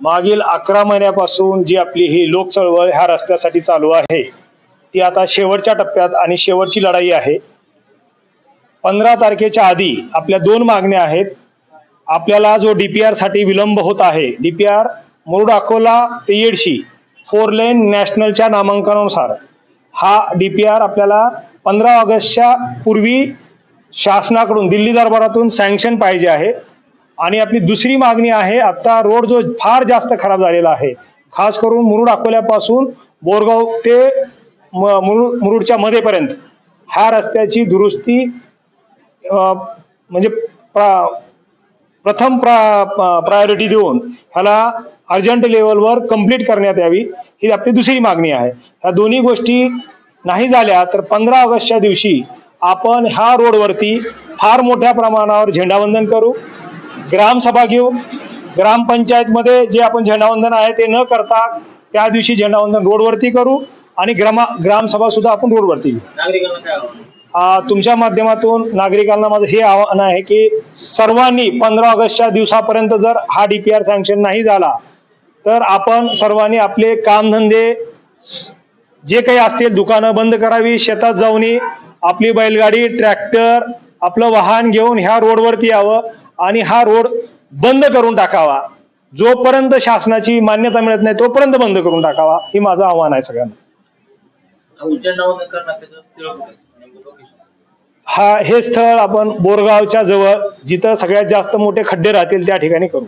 मागील अकरा महिन्यापासून जी आपली ही लोक चळवळ ह्या रस्त्यासाठी चालू आहे ती आता शेवटच्या टप्प्यात आणि शेवटची लढाई आहे. पंधरा तारखेच्या आधी आपल्या दोन मागण्या आहेत. आपल्याला जो डी पी आरसाठी विलंब होत आहे D P R Murud Akola ते येडशी फोर लेन नॅशनलच्या नामांकनानुसार हा डी पी आर आपल्याला पंधरा ऑगस्टच्या पूर्वी शासनाकडून दिल्ली दरबारातून सँक्शन पाहिजे आहे. आणि आपली दुसरी मागणी आहे आता रोड जो फार जास्त खराब झालेला आहे खास करून मुरुड अकोल्यापासून बोरगाव ते म- मुरुडच्या मध्येपर्यंत ह्या रस्त्याची दुरुस्ती म्हणजे प्रा- प्रथम प्रा प्रायोरिटी देऊन ह्याला अर्जंट लेवलवर कंप्लीट करण्यात यावी ही आपली दुसरी मागणी आहे. ह्या दोन्ही गोष्टी नाही झाल्या तर पंधरा ऑगस्टच्या दिवशी आपण ह्या रोडवरती फार मोठ्या प्रमाणावर झेंडावंदन करू. ग्रामसभा घेऊ ग्रामपंचायतमध्ये जे आपण झेंडावंदन आहे ते न करता त्या दिवशी झेंडावंदन रोडवरती करू आणि ग्रामा ग्रामसभा सुद्धा आपण रोडवरती तुमच्या माध्यमातून नागरिकांना माझं हे आवाहन आहे की सर्वांनी पंधरा ऑगस्टच्या दिवसापर्यंत जर हा डीपीआर सँक्शन नाही झाला तर आपण सर्वांनी आपले कामधंदे जे काही असतील दुकानं बंद करावी शेतात जाऊन आपली बैलगाडी ट्रॅक्टर आपलं वाहन घेऊन ह्या रोडवरती यावं. आणि हा रोड बंद करून टाकावा. जोपर्यंत शासनाची मान्यता मिळत नाही तोपर्यंत बंद करून टाकावा. हे माझं आव्हान आहे सगळ्यांना. हा हे स्थळ आपण बोरगावच्या जवळ जिथं सगळ्यात जास्त मोठे खड्डे राहतील त्या ठिकाणी करू.